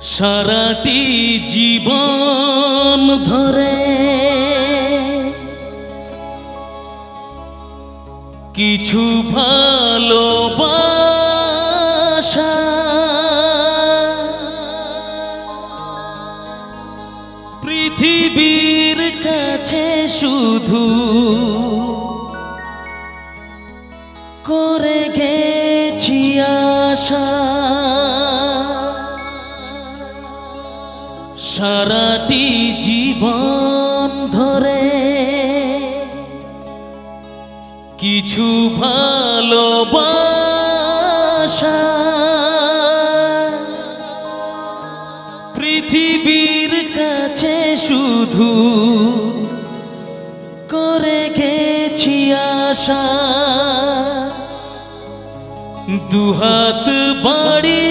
সারাটি জীবন ধরে কিছু ভালোবাসা পৃথিবীর কাছে শুধু করে গেছি আশা। সারাটি জীবন ধরে কিছু ভালোবাসা পৃথিবীর কাছে শুধু করে গেছি আশা। দুহাত বাড়িয়ে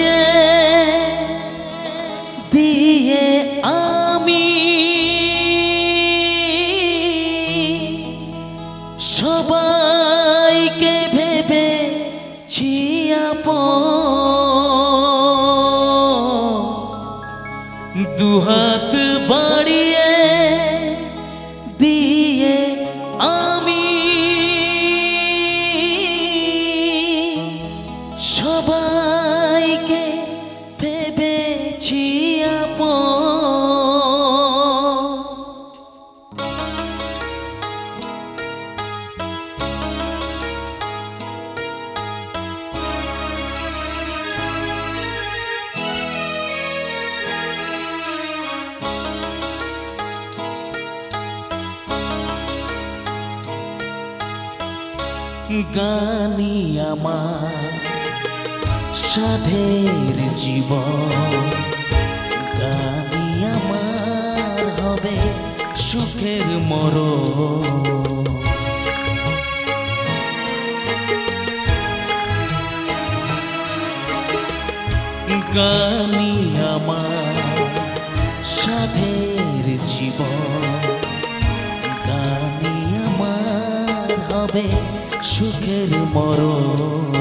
দুহাত বাড়িয়ে দিয়ে গানি আমার সাধের জীবন। গানি আমার হবে সুখের মরণ। গানি আমার সাধের জীবন। গানি আমার হবে সুখের মরণ।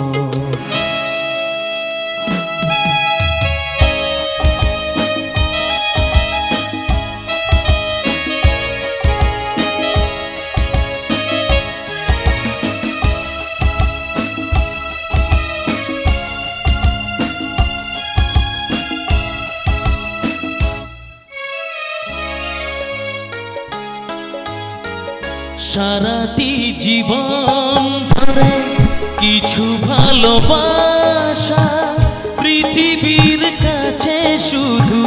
সারাটি জীবন ধরে কিছু ভালোবাসা পৃথিবীর কাছে শুধু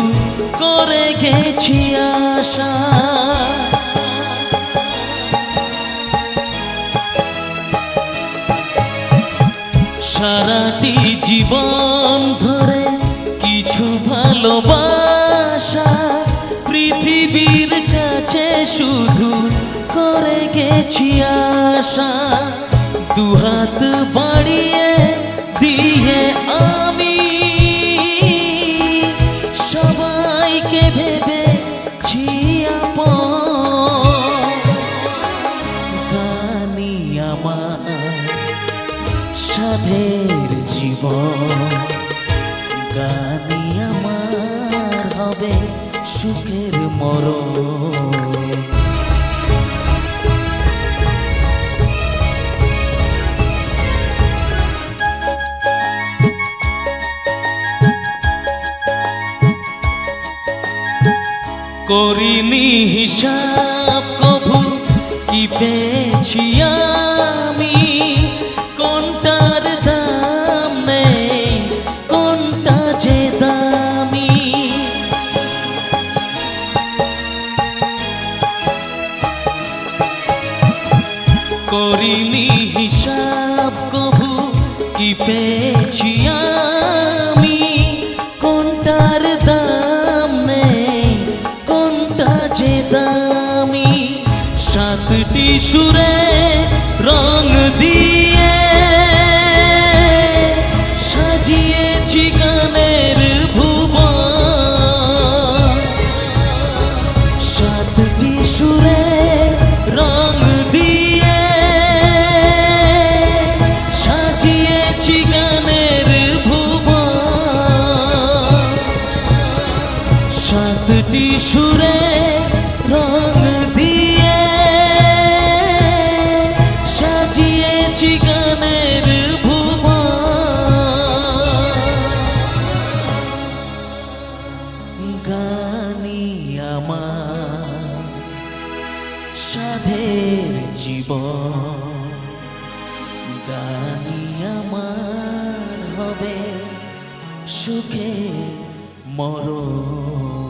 করে গেছি আশা। সারাটি জীবন ধরে কিছু ভালোবাসা পৃথিবীর কাছে শুধু করে গেছি আশা দুহাত বাড়িয়ে দিয়ে আমি। সবাইকে ভেবেছি আপন। গানি আমার সাধের জীবন। গানি আমার হবে সুখের মরণ। করিনি হিসাব কভু কি পেয়েছি আমি। কোনটার দাম নেই, কোনটা যে দামি। করিনি হিসাব কভু কি পেয়েছি আমি। সাতটি সুরে রং দিয়ে সাজিয়েছি গানের ভুবন? সাতটি সুরে রং দিয়ে সাজিয়েছি গানের ভুবন। মিষ্টি সুরে রং দিয়ে গানি আমার হবে সুখে মরণ।